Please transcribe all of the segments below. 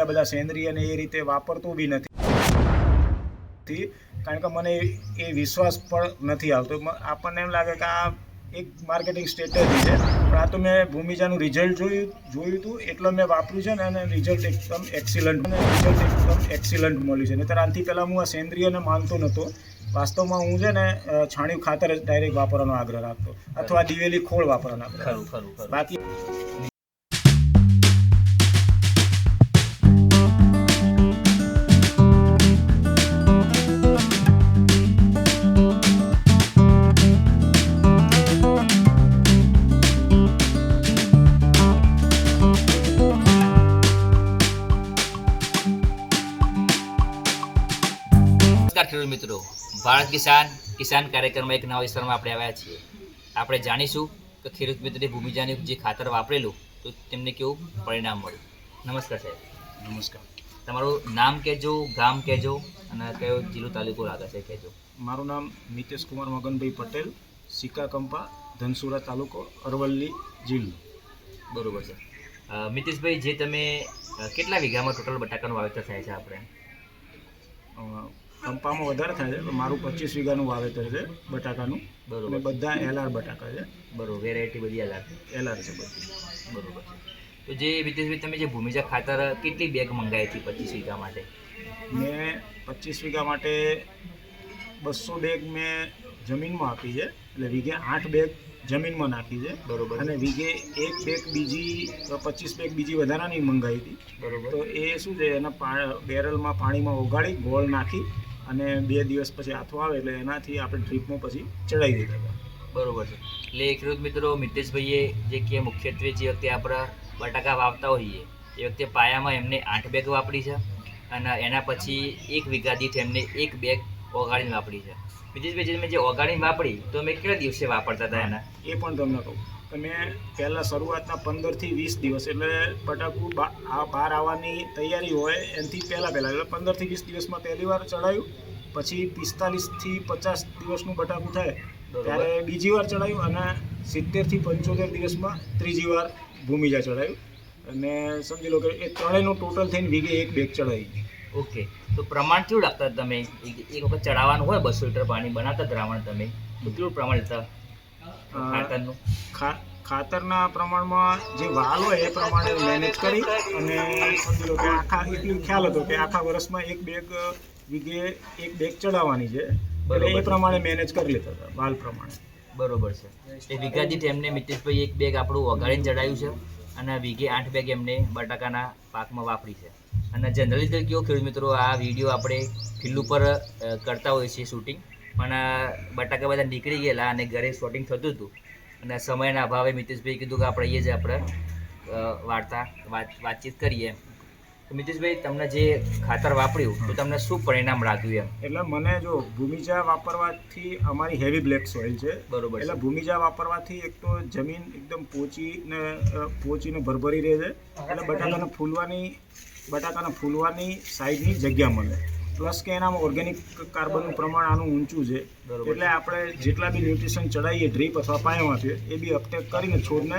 બીજા બધા સેન્દ્રિય ને એ રીતે વાપરતો બી નથી. કારણ કે મને એ વિશ્વાસ પણ નથી આવતો. આપણને એમ લાગે કે આ એક માર્કેટિંગ સ્ટ્રેટેજી છે. પણ આ તો મેં ભૂમિજાનું રિઝલ્ટ જોયું જોયું હતું એટલે મેં વાપર્યું છે ને અને રિઝલ્ટ એકદમ એક્સિલન્ટ અને રિઝલ્ટ એકદમ એક્સિલન્ટ મળ્યું છે. નહીં આનાથી પહેલાં હું આ સેન્દ્રિયને માનતો નહોતો. વાસ્તવમાં હું છે ને છાણિયું ખાતર જ ડાયરેક્ટ વાપરવાનો આગ્રહ રાખતો. અથવા દિવેલી ખોળ વાપરવાનો આગ્રહ ખરું ખરું ખરું. બાકી ખેડૂત મિત્રો. ભારત કિસાન કિસાન કાર્યક્રમમાં એક નવા વિસ્તારમાં આપણે આવ્યા છીએ. આપણે જાણીશું કે ખેડૂત મિત્રે ભૂમિજાની જે ખાતર વાપરેલું તો તેમને કેવું પરિણામ મળ્યું. નમસ્કાર સાહેબ. નમસ્કાર. તમારું નામ કહેજો ગામ કહેજો અને કયો જિલ્લો તાલુકો લાગે છે કહેજો. મારું નામ નીતેશ કુમાર મગનભાઈ પટેલ સિક્કાકંપા ધનસુરા તાલુકો અરવલ્લી જિલ્લો. બરોબર છે. મિતેશભાઈ જે તમે કેટલા વીઘામાં ટોટલ બટાકાનું વાવેતર થાય છે આપણે? કંપામાં વધારે થાય છે મારું પચીસ વીઘાનું વાવેતર છે બટાકાનું. બરોબર. બધા એલઆર બટાકા છે. બરોબર વેરાયટી બધી એલઆર એલઆર છે. બધી. બરોબર. તો જે મિતેશભાઈ તમે જે ભૂમિજા ખાતર કેટલી બેગ મંગાવી હતી પચીસ વીઘા માટે? મેં પચીસ વીઘા માટે બસો બેગ મેં જમીનમાં આપી છે એટલે વીઘે આઠ બેગ જમીનમાં નાખી છે. બરોબર. અને વીઘે એક બેગ બીજી પચીસ બેગ બીજી વધારાની મંગાવી હતી. બરોબર. તો એ શું છે એના બેરલમાં પાણીમાં ઓગાળી ગોળ નાખી અને બે દિવસ પછી આથો આવે એટલે એનાથી આપણે ટ્રીપમાં પછી ચડાવી દીધા બરોબર છે. એટલે ખેડૂત મિત્રો મિતેશભાઈએ જે કે મુખ્યત્વે જે વખતે આપણા બટાકા વાવતા હોઈએ, એ વખતે પાયામાં એમને આઠ બેગ વાપરી છે અને એના પછી એક વીઘા દીઠ એમને એક બેગ ઓગાળીને વાપરી છે. મિતેશભાઈ જે તમે જે ઓગાળીને વાપરી તો અમે કેટલા દિવસે વાપરતા હતા એના? એ પણ તમને કહું. તમે પહેલાં શરૂઆતના પંદરથી વીસ દિવસ એટલે બટાકું બહાર આવવાની તૈયારી હોય એનાથી પહેલાં પહેલાં એટલે પંદરથી વીસ દિવસમાં પહેલી વાર ચડાયું પછી પિસ્તાલીસથી પચાસ દિવસનું બટાકું થાય. ત્યારે બીજી વાર ચડાયું અને સિત્તેરથી પંચોતેર દિવસમાં ત્રીજી વાર ભૂમિજા ચડાયું. અને સમજી લો કે એ ત્રણેયનું ટોટલ થઈને વીઘે એક બેગ ચડાવી ઓકે. તો પ્રમાણ કેવું રાખતા તમે? એક એક વખત ચડાવવાનું હોય બસો લીટર પાણી બનાવતા દ્રાવણ તમે? તો કેવું પ્રમાણ લેતા? ખાતરનું? ખાતરના પ્રમાણમાં જે વાલ હોય એ પ્રમાણે મેનેજ કરી અને સમજી લો કે આખા એટલું ખ્યાલ હતો કે આખા વર્ષમાં એક બેગ વીઘે એક બેગ ચડાવવાની છે. એટલે એ પ્રમાણે મેનેજ કરી લેતા હતા વાલ પ્રમાણે. બરોબર છે. એ વીઘા દીઠ એમને મિતેશભાઈ એક બેગ આપણું વગાડીને ચડાવ્યું છે. અને વીઘે આઠ બેગ એમને બટાકાના પાકમાં વાપરી છે. અને જનરલી તો કેવો ખેડૂત મિત્રો, આ વીડિયો આપણે ફિલ્ડ ઉપર કરતા હોઈએ છીએ શૂટિંગ પણ બટાકા બધા નીકળી ગયેલા અને ઘરે શૂટિંગ થતું હતું. અને સમયના અભાવે મિતેશભાઈ કીધું કે આપણે એ જ આપણે વાર્તા વાત વાતચીત કરીએ મિતેશભાઈ તમને જે ખાતર વાપર્યું તો તમને શું પરિણામ લાગ્યું એમ? એટલે મને જો ભૂમિજા વાપરવાથી અમારી હેવી બ્લેક સોઇલ છે. બરોબર એટલે ભૂમિજા વાપરવાથી એક તો જમીન એકદમ પોચી ને અ, પોચી ને ભરભરી રહે છે. એટલે બટાકાને ફૂલવાની બટાકાને ફૂલવાની સાઈડની જગ્યા મળે. પ્લસ કે એનામાં ઓર્ગેનિક કાર્બનનું પ્રમાણ આનું ઊંચું છે. બરોબર. એટલે આપણે જેટલા બી ન્યુટ્રિશન ચડાવીએ ડ્રીપ અથવા પાયામાં છે એ બી અપટેક કરીને છોડને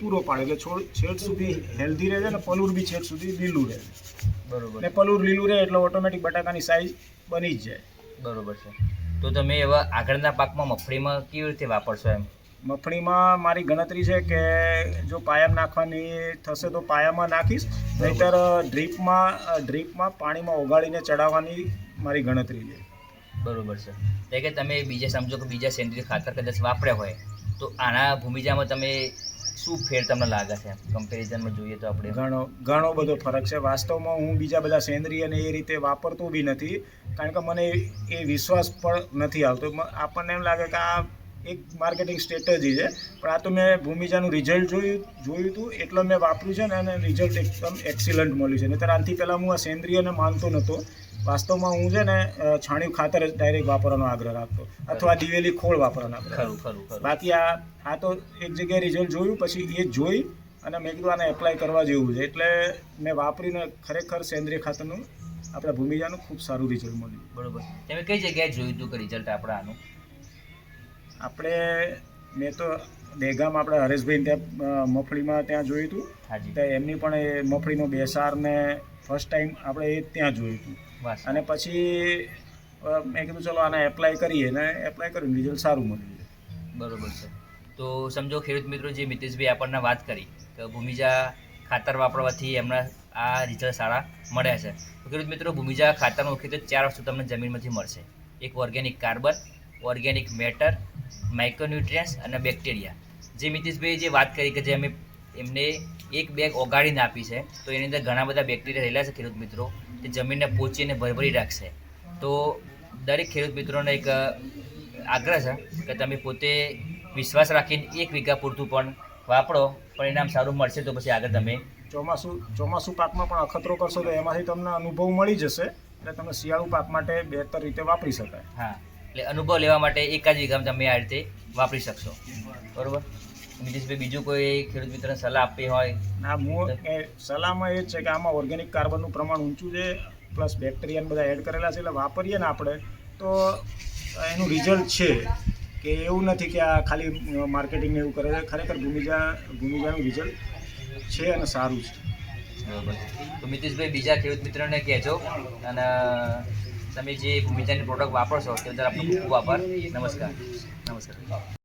પૂરો પાડે. એટલે છોડ છેડ સુધી હેલ્ધી રહે છે અને પલુર બી છેડ સુધી લીલું રહે. બરોબર. ને પલુર લીલું રહે એટલે ઓટોમેટિક બટાકાની સાઈઝ બની જ જાય. બરોબર છે. તો તમે એવા આગળના પાકમાં મગફળીમાં કેવી રીતે વાપરશો એમ? મગફળીમાં મારી ગણતરી છે કે જો પાયામાં નાખવાની થશે તો પાયામાં નાખીશ નહીતર ડ્રીપમાં ડ્રીપમાં પાણીમાં ઓગાળીને ચડાવવાની મારી ગણતરી છે. બરોબર છે. એટલે કે તમે બીજા સમજો કે બીજા સેન્દ્રિય ખાતર કદાચ વાપર્યા હોય તો આના ભૂમિજામાં તમે શું ફેર તમને લાગે છે? કમ્પેરિઝનમાં જોઈએ તો આપણે. ઘણો ઘણો બધો ફરક છે. વાસ્તવમાં હું બીજા બધા સેન્દ્રિયને એ રીતે વાપરતો બી નથી કારણ કે મને એ વિશ્વાસ પણ નથી આવતો. આપણને એમ લાગે કે આ એક માર્કેટિંગ સ્ટ્રેટેજી છે. પણ આ તો મેં ભૂમિજાનું રિઝલ્ટ જોયું જોયું હતું એટલે મેં વાપર્યું છે ને અને રિઝલ્ટ એકદમ એક્સિલન્ટ મળ્યું છે. નહીંતર આનાથી પહેલાં હું આ સેન્દ્રિયને માનતો નહોતો. વાસ્તવમાં હું છે ને છાણિયું ખાતર જ ડાયરેક્ટ વાપરવાનો આગ્રહ રાખતો. અથવા દિવેલી ખોળ વાપરવાનો આગ્રહ બાકી આ આ તો એક જગ્યાએ રિઝલ્ટ જોયું પછી એ જોઈ અને મેં કીધું આને એપ્લાય કરવા જેવું છે. એટલે મેં વાપરીને ખરેખર સેન્દ્રિય ખાતરનું આપણા ભૂમિજાનું ખૂબ સારું રિઝલ્ટ મળ્યું. બરોબર. તમે કઈ જગ્યાએ જોયું હતું કે રિઝલ્ટ આપણે આનું આપણે મેં તો દહેગામ આપણે હરેશભાઈ ત્યાં મફળીમાં ત્યાં જોયું હતું. હાજી. ત્યાં એમની પણ એ મફળીનો બેસાર ને ફર્સ્ટ ટાઈમ આપણે એ ત્યાં જોયું હતું. અને પછી મેં કીધું ચલો આને એપ્લાય કરીએ. ને એપ્લાય કર્યું રિઝલ્ટ સારું મળ્યું. બરોબર છે. તો સમજો ખેડૂત મિત્રો જે મિતેશભાઈ આપણને વાત કરી કે ભૂમિજા ખાતર વાપરવાથી એમના આ રિઝલ્ટ સારા મળ્યા છે. ખેડૂત મિત્રો ભૂમિજા ખાતરનો મુખ્યત્વે ચાર વસ્તુ તમને જમીનમાંથી મળશે. એક organic carbon organic matter micronutrients અને બેક્ટેરિયા જે મિતેશભાઈ જે વાત કરી કે જે અમે એમને એક બેગ ઓગાળીને આપી છે તો એની અંદર ઘણા બધા બેક્ટેરિયા રહેલા છે ખેડૂત મિત્રો તે જમીનને પોચીને ભરભરી રાખશે. તો દરેક ખેડૂત મિત્રોનો એક આગ્રહ છે કે તમે પોતે વિશ્વાસ રાખીને એક વીઘા પૂરતું પણ વાપરો પરિણામ સારું મળશે તો પછી આગળ તમે ચોમાસું ચોમાસું પાકમાં પણ અખતરો કરશો તો એમાંથી તમને અનુભવ મળી જશે એટલે તમે શિયાળુ પાક માટે બહેતર રીતે વાપરી શકાય. હા. એટલે અનુભવ લેવા માટે એક જ વીઘામાં તમે આ રીતે વાપરી શકશો. બરોબર? નીતિશભાઈ બીજું કોઈ ખેડૂત મિત્રને સલાહ આપવી હોય? ના હું સલાહમાં એ છે કે આમાં ઓર્ગેનિક કાર્બનનું પ્રમાણ ઊંચું છે પ્લસ બેક્ટેરિયા બધા એડ કરેલા છે એટલે વાપરીએ ને આપણે તો એનું રિઝલ્ટ છે કે એવું નથી કે આ ખાલી માર્કેટિંગ એવું કરે છે. ખરેખર ભૂમિજા ભૂમિજાનું રિઝલ્ટ છે અને સારું છે. બરોબર. તો મિતેશભાઈ બીજા ખેડૂત મિત્રને કહેજો અને તમે જે ભૂમિજાની પ્રોડક્ટ વાપરો છો તે બદલ આપનો ખૂબ ખૂબ આભાર. નમસ્કાર. નમસ્કાર.